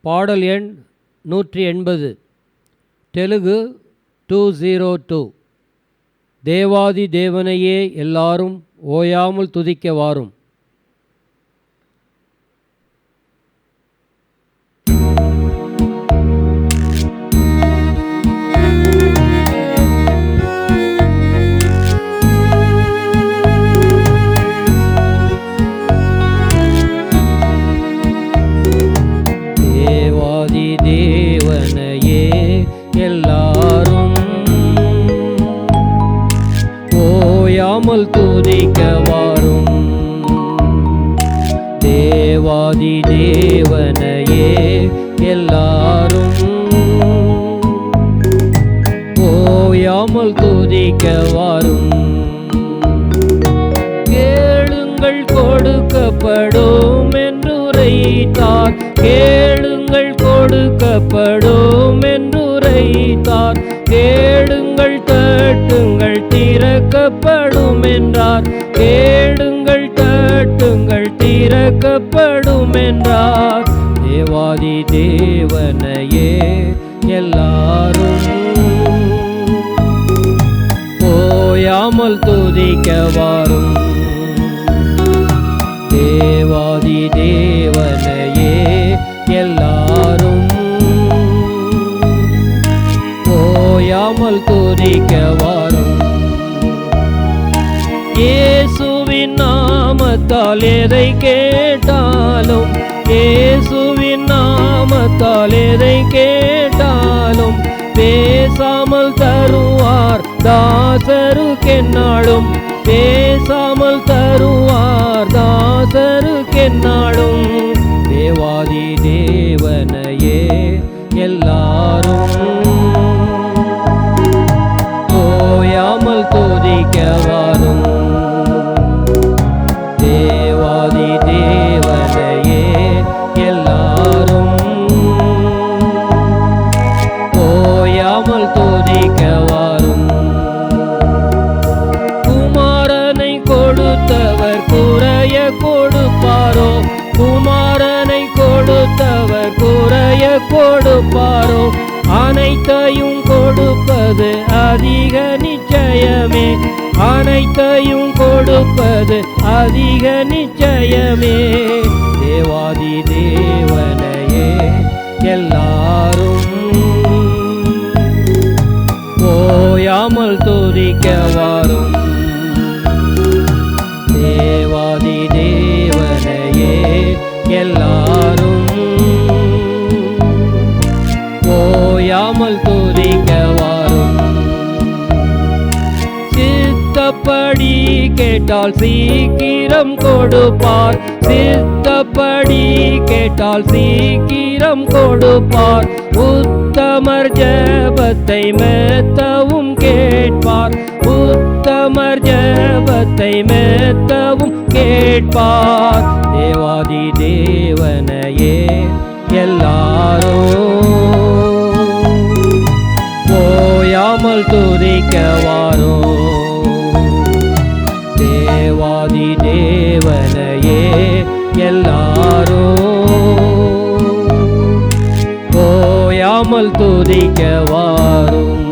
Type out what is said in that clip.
பாடல் எண் நூற்றி எண்பது. தெலுங்கு டூ ஜீரோ டூ தேவாதி தேவனையே எல்லாரும் ஓயாமல் துதிக்க வாரும். ஓயாமல் துதிக்க வாரும். தேவாதி தேவனையே எல்லாரும். ஓயாமல் துதிக்க வாரும். கேளுங்கள் கொடுக்கப்படும் என்றுரைத்தார். கேளுங்கள் கொடுக்கப்படும் என்றுரைத்தார். கேளுங்கள் திறக்கப்படும் என்றார் தேவாதி தேவனையே எல்லாரும் ஓயாமல் துதிக்க வாரும் தேவாதி தேவனையே எல்லாரும் ஓயாமல் துதிக்க வாரும் இயேசுவின் நாமத்தால் எதை கேட்டாலும் இயேசுவின் நாமத்தால் எதை கேட்டாலும் பேசாமல் தருவார். தாசருக்கென்னாலும் பேசாமல் தருவார். கொடுப்பாரோ? அனைத்தையும் கொடுப்பது அதிக நிச்சயமே. அனைத்தையும் கொடுப்பது அதிக நிச்சயமே. தேவாதி தேவனையே எல்லாரும் ஓயாமல் துதிக்க வாரும் துதிக்க வாரும் சித்தப்படி கேட்டால் சீக்கிரம் கொடுப்பார். சித்தப்படி கேட்டால் சீக்கிரம் கொடுப்பார். உத்தமர் ஜபத்தை மெத்தவும் கேட்பார். உத்தமர் ஜபத்தை மெத்தவும் கேட்பார். தேவாதி தேவனையே எல்லாரும் ஓயாமல் துதிக்க வாரோ தேவாதி தேவனையே எல்லாரோ? ஓயாமல் துதிக்க வாரும்